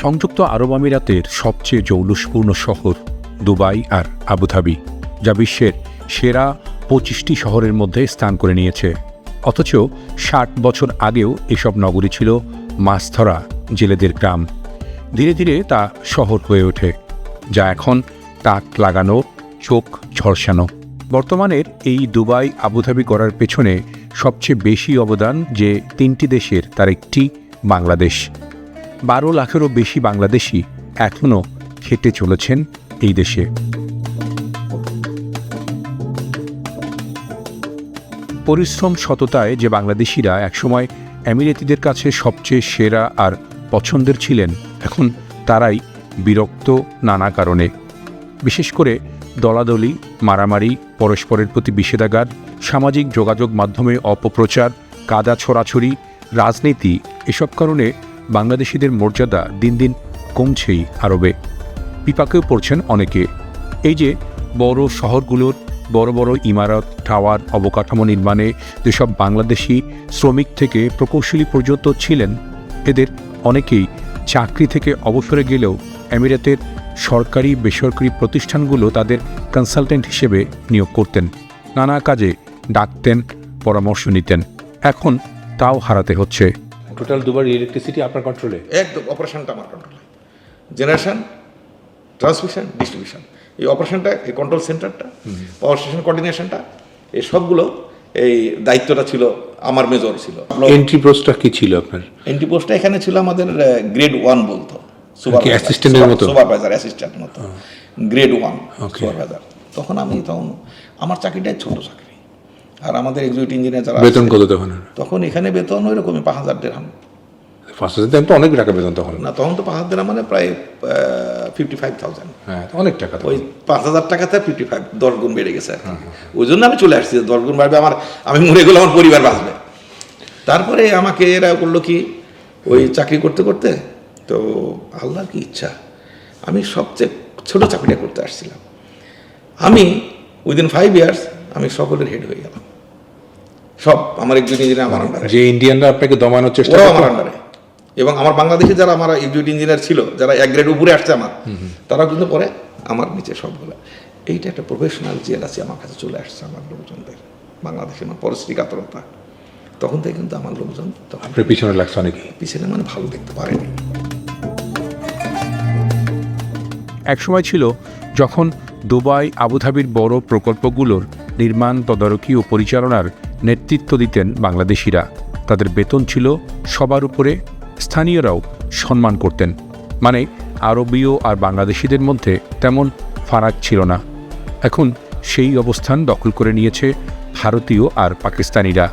সংযুক্ত আরব আমিরাতের সবচেয়ে জৌলুসপূর্ণ শহর দুবাই আর আবুধাবি, যা বিশ্বের সেরা পঁচিশটি শহরের মধ্যে স্থান করে নিয়েছে। অথচ ষাট বছর আগেও এসব নগরী ছিল মাছ ধরা জেলেদের গ্রাম। ধীরে ধীরে তা শহর হয়ে ওঠে, যা এখন তাক লাগানো, চোখ ঝলসানো। বর্তমানের এই দুবাই আবুধাবি করার পেছনে সবচেয়ে বেশি অবদান যে তিনটি দেশের, তার একটি বাংলাদেশ। বারো লাখেরও বেশি বাংলাদেশি এখনও খেটে চলেছেন এই দেশে। পরিশ্রম সততায় যে বাংলাদেশিরা একসময় আমিরাতিদের কাছে সবচেয়ে সেরা আর পছন্দের ছিলেন, এখন তারাই বিরক্ত নানা কারণে। বিশেষ করে দলাদলি, মারামারি, পরস্পরের প্রতি বিষেধাগার সামাজিক যোগাযোগ মাধ্যমে অপপ্রচার, কাদা ছড়াছড়ি, রাজনীতি, এসব কারণে বাংলাদেশিদের মর্যাদা দিন দিন কমছেই আরবে। বিপাকেও পড়ছেন অনেকে। এই যে বড় শহরগুলোর, বড় বড় ইমারত, টাওয়ার, অবকাঠামো নির্মাণে যেসব বাংলাদেশি শ্রমিক থেকে প্রকৌশলী পর্যন্ত ছিলেন, এদের অনেকেই চাকরি থেকে অবসরে গেলেও আমিরাতের সরকারি বেসরকারি প্রতিষ্ঠানগুলো তাদের কনসালটেন্ট হিসেবে নিয়োগ করতেন। নানা কাজে ডাকতেন, পরামর্শ নিতেন। এখন তাও হারাতে হচ্ছে। টোটাল দুবার ইলেকট্রিসিটি আপনার কন্ট্রোলে একদম অপারেশনটা আমার কন্ট্রোলে জেনারেশন ট্রান্সমিশন ডিস্ট্রিবিউশন এই অপারেশনটা এই কন্ট্রোল সেন্টারটা পাওয়ার স্টেশন কোঅর্ডিনেশনটা এই সবগুলো এই দায়িত্বটা ছিল আমার মেজর ছিল। এন্ট্রি পোস্টটা কি ছিল আপনার? এন্ট্রি পোস্টটা এখানে ছিল আমাদের গ্রেড ওয়ান বলতো। মতো? সুপারভাইজার অ্যাসিস্ট্যান্ট মতো। Grade one. সুপারভাইজার তখন আমি তখন আমার চাকরিটাই ছোট চাকরি। আর আমাদের এক্সিকিউটিভ ইঞ্জিনিয়ার যারা বেতন কত তখন? তখন এখানে বেতন ওই রকমই পাঁচ হাজার দেড়হাম ফার্স্ট হাজার দেড় তো অনেক টাকা বেতন তখন। না তখন তো পাঁচ হাজার মানে প্রায় ফিফটি ফাইভ থাউজেন্ড হ্যাঁ অনেক টাকা ওই পাঁচ হাজার টাকাতে ফিফটি ফাইভ দশ গুণ বেড়ে গেছে আর ওই জন্য আমি চলে আসছি দশ গুণ বাড়বে আমার আমি মরে গেলে আমার পরিবার বাঁচবে। তারপরে আমাকে এরা করল কি ওই চাকরি করতে করতে তো আল্লাহর কি ইচ্ছা আমি সবচেয়ে ছোট চাকরিটা করতে আসছিলাম। আমি উইদিন ফাইভ ইয়ার্স আমি সকলের হেড হয়ে গেলাম। সব আমার একজন ইঞ্জিনিয়ার আমার আন্ডারে যে ইন্ডিয়ানরা আপনাকে দমানোর চেষ্টা ওরাও আমার আন্ডারে এবং আমার বাংলাদেশে যারা আমার এক্সিকিউটিভ ইঞ্জিনিয়ার ছিল যারা এক গ্রেড উপরে আসছে আমার তারা কিন্তু পরে আমার নিচে সব সবগুলো এইটা একটা প্রফেশনাল জেল আছে আমার কাছে চলে আসছে আমার লোকজনদের। বাংলাদেশে আমার পরিস্থিতি কাতরতা। তখন থেকে কিন্তু আমার লোকজন তখন পিছনে লাগছে অনেকে। পিছনে মানে ভালো দেখতে পারেনি। এক সময় ছিল যখন দুবাই আবুধাবির বড় প্রকল্পগুলোর নির্মাণ তদারকি ও পরিচালনার নেতৃত্ব দিতেন বাংলাদেশিরা। তাদের বেতন ছিল সবার উপরে, স্থানীয়রাও সম্মান করতেন। মানে আরবীয় আর বাংলাদেশিদের মধ্যে তেমন ফারাক ছিল না। এখন সেই অবস্থান দখল করে নিয়েছে ভারতীয় আর পাকিস্তানিরা।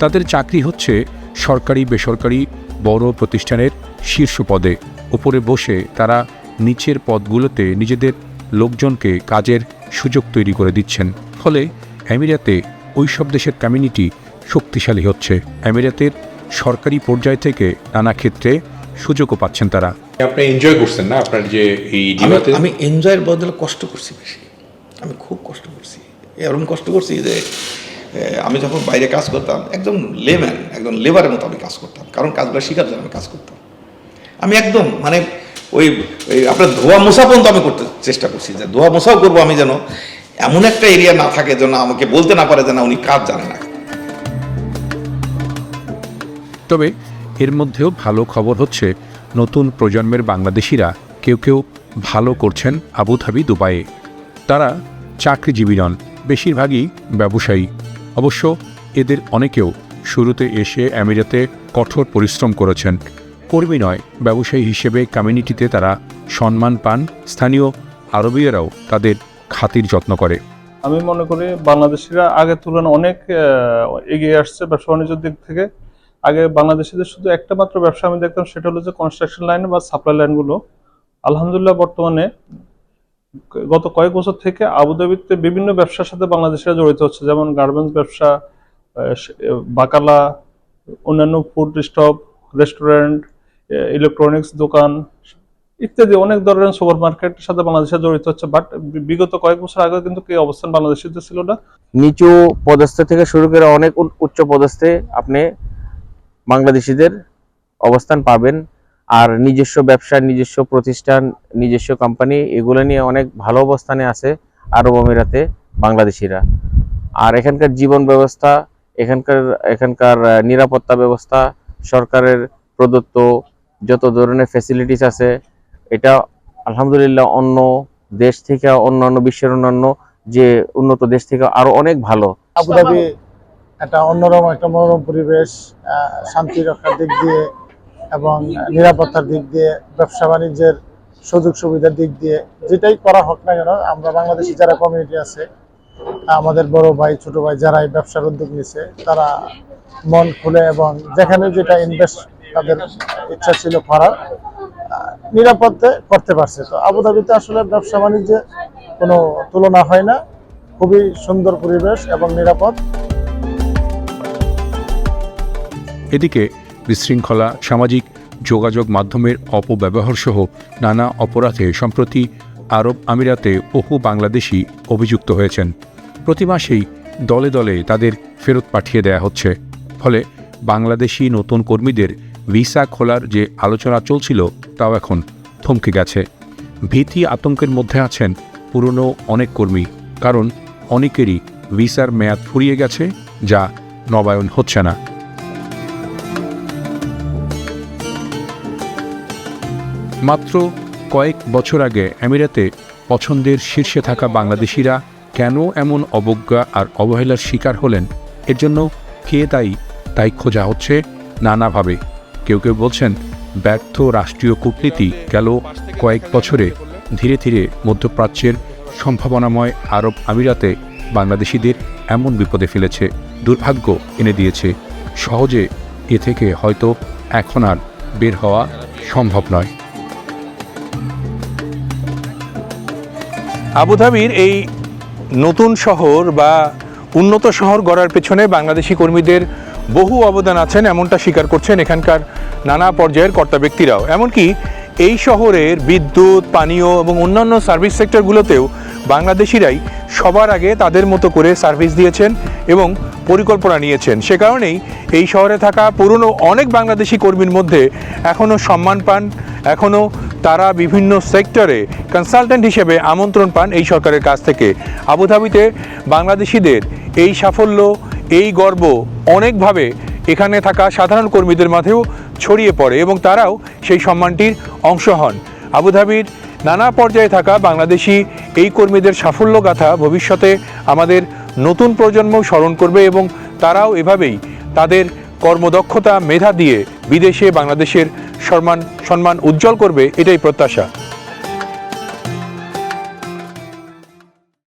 তাদের চাকরি হচ্ছে সরকারি বেসরকারি বড় প্রতিষ্ঠানের শীর্ষ পদে। উপরে বসে তারা নিচের পদগুলোতে নিজেদের লোকজনকে কাজের সুযোগ তৈরি করে দিচ্ছেন। ফলে আমিরাতে ওই সব দেশের কমিউনিটি শক্তিশালী হচ্ছে। আমিরাতের সরকারি পর্যায় থেকে নানা ক্ষেত্রে সুযোগও পাচ্ছেন তারা। আপনি এনজয় করছেন না? আপনার যে এই আমি- আমি এনজয়ের বদলে কষ্ট করছি বেশি। আমি খুব কষ্ট করছি। এরকম কষ্ট করছি যে আমি যখন বাইরে কাজ করতাম একদম লেম্যান একদম লেবারের মতো আমি কাজ করতাম। কারণ কাজগুলো শেখার জন্য আমি কাজ করতাম। আমি একদম মানে ওই ওই আপনার ধোয়া মোছা পর্যন্ত আমি করতে চেষ্টা করছি যে ধোয়া মোছাও করব আমি যেন এমন একটা এরিয়া না থাকে যেন আমাকে বলতে না পারে যে না উনি কাজ জানে না। তবে এর মধ্যেও ভালো খবর হচ্ছে, নতুন প্রজন্মের বাংলাদেশিরা কেউ কেউ ভালো করছেন আবুধাবি, দুবাইয়ে। তারা চাকরিজীবী নন, বেশিরভাগই ব্যবসায়ী। অবশ্য এদের অনেকেও শুরুতে এসে আমিরাতে কঠোর পরিশ্রম করেছেন। কর্মী নয়, ব্যবসায়ী হিসেবে কমিউনিটিতে তারা সম্মান পান। স্থানীয় আরবীয়রাও তাদের খাতির যত্ন করে। আমি মনে করি বাংলাদেশিরা আগের তুলনায় অনেক এগিয়ে আসছে ব্যবসা বাণিজ্যের দিক থেকে। আগে বাংলাদেশিদের শুধু একটা মাত্র ব্যবসা আমি দেখতাম, সেটা হলো যে কনস্ট্রাকশন লাইন বা সাপ্লাই লাইনগুলো আলহামদুলিল্লাহ বর্তমানে গত কয়েক বছর থেকে আবুধাবিতে বিভিন্ন ব্যবসার সাথে বাংলাদেশিরা জড়িত হচ্ছে, যেমন গার্মেন্টস ব্যবসা বাকালা, অন্যান্য ফুড স্টপ রেস্টুরেন্ট ইলেকট্রনিক্স দোকান ইত্যাদি অনেক ধরনের সুপার মার্কেটের সাথে বাংলাদেশে জড়িত হচ্ছে বাট বিগত কয়েক বছর আগে কিন্তু কি অবস্থান বাংলাদেশিদের ছিল না? নিচু পদস্থে থেকে শুরু করে অনেক উচ্চ পদস্থে আপনি বাংলাদেশিদের অবস্থান পাবেন। আর নিজস্ব ব্যবসা, নিজস্ব প্রতিষ্ঠান, নিজস্ব কোম্পানি এগুলো নিয়ে অনেক ভালো অবস্থানে আছে আরব আমিরাতে বাংলাদেশিরা। আর এখানকার জীবন ব্যবস্থা, এখানকার এখানকার নিরাপত্তা ব্যবস্থা, সরকারের প্রদত্ত যত ধরনের ফ্যাসিলিটিস আছে এটা আলহামদুলিল্লাহ অন্য দেশ থেকে, অন্যান্য বিশ্বের অন্যান্য যে উন্নত দেশ থেকে আরও অনেক ভালো। আবুধাবি একটা অন্যরকম একটা মনোরম পরিবেশ শান্তি রক্ষার দিক দিয়ে এবং নিরাপত্তার দিক দিয়ে, ব্যবসা বাণিজ্যের সুযোগ সুবিধার দিক দিয়ে, যেটাই করা হোক না কেন, আমরা বাংলাদেশি যারা কমিউনিটি আছে, আমাদের বড় ভাই, ছোট ভাই যারা এই ব্যবসার উদ্যোগ নিছে, তারা মন খুলে এবং যেখানে যেটা ইনভেস্ট তাদের ইচ্ছা ছিল করার নিরাপদে করতে পারছে। তো আবুধাবিতে আসলে ব্যবসা বাণিজ্যে কোনো তুলনা হয় না। খুবই সুন্দর পরিবেশ এবং নিরাপদ। এদিকে বিশৃঙ্খলা, সামাজিক যোগাযোগ মাধ্যমের অপব্যবহার সহ নানা অপরাধে সম্প্রতি আরব আমিরাতে বহু বাংলাদেশি অভিযুক্ত হয়েছেন। প্রতি মাসেই দলে দলে তাদের ফেরত পাঠিয়ে দেয়া হচ্ছে। ফলে বাংলাদেশি নতুন কর্মীদের ভিসা খোলার যে আলোচনা চলছিল তাও এখন থমকে গেছে। ভীতি আতঙ্কের মধ্যে আছেন পুরনো অনেক কর্মী, কারণ অনেকেরই ভিসার মেয়াদ ফুরিয়ে গেছে, যা নবায়ন হচ্ছে না। মাত্র কয়েক বছর আগে আমিরাতে পছন্দের শীর্ষে থাকা বাংলাদেশিরা কেন এমন অবজ্ঞা আর অবহেলার শিকার হলেন, এর জন্য কে দায়ী, তাই খোঁজা হচ্ছে নানাভাবে। কেউ কেউ বলছেন ব্যর্থ রাষ্ট্রীয় কূটনীতি গেল কয়েক বছরে। ধীরে ধীরে মধ্যপ্রাচ্যের সম্ভাবনাময় আরব আমিরাতে বাংলাদেশিদের এমন বিপদে ফেলেছে, দুর্ভাগ্য এনে দিয়েছে। সহজে এ থেকে হয়তো এখন আর বের হওয়া সম্ভব নয়। আবুধাবির এই নতুন শহর বা উন্নত শহর গড়ার পেছনে বাংলাদেশি কর্মীদের বহু অবদান আছেন, এমনটা স্বীকার করছেন এখানকার নানা পর্যায়ের কর্তা ব্যক্তিরাও। এমনকি এই শহরের বিদ্যুৎ, পানীয় এবং অন্যান্য সার্ভিস সেক্টরগুলোতেও বাংলাদেশিরাই সবার আগে তাদের মতো করে সার্ভিস দিয়েছেন এবং পরিকল্পনা নিয়েছেন। সে কারণেই এই শহরে থাকা পুরনো অনেক বাংলাদেশি কর্মীর মধ্যে এখনও সম্মান পান এখনও তারা বিভিন্ন সেক্টরে কনসালটেন্ট হিসেবে আমন্ত্রণ পান এই সরকারের কাছ থেকে। আবুধাবিতে বাংলাদেশিদের এই সাফল্য, এই গর্ব অনেকভাবে এখানে থাকা সাধারণ কর্মীদের মাঝেও ছড়িয়ে পড়ে এবং তারাও সেই সম্মানটির অংশ হন। আবুধাবির নানা পর্যায়ে থাকা বাংলাদেশি এই কর্মীদের সাফল্য গাথা ভবিষ্যতে আমাদের নতুন প্রজন্ম স্মরণ করবে এবং তারাও এভাবেই তাদের কর্মদক্ষতা মেধা দিয়ে বিদেশে বাংলাদেশের সম্মান সম্মান উজ্জ্বল করবে, এটাই প্রত্যাশা।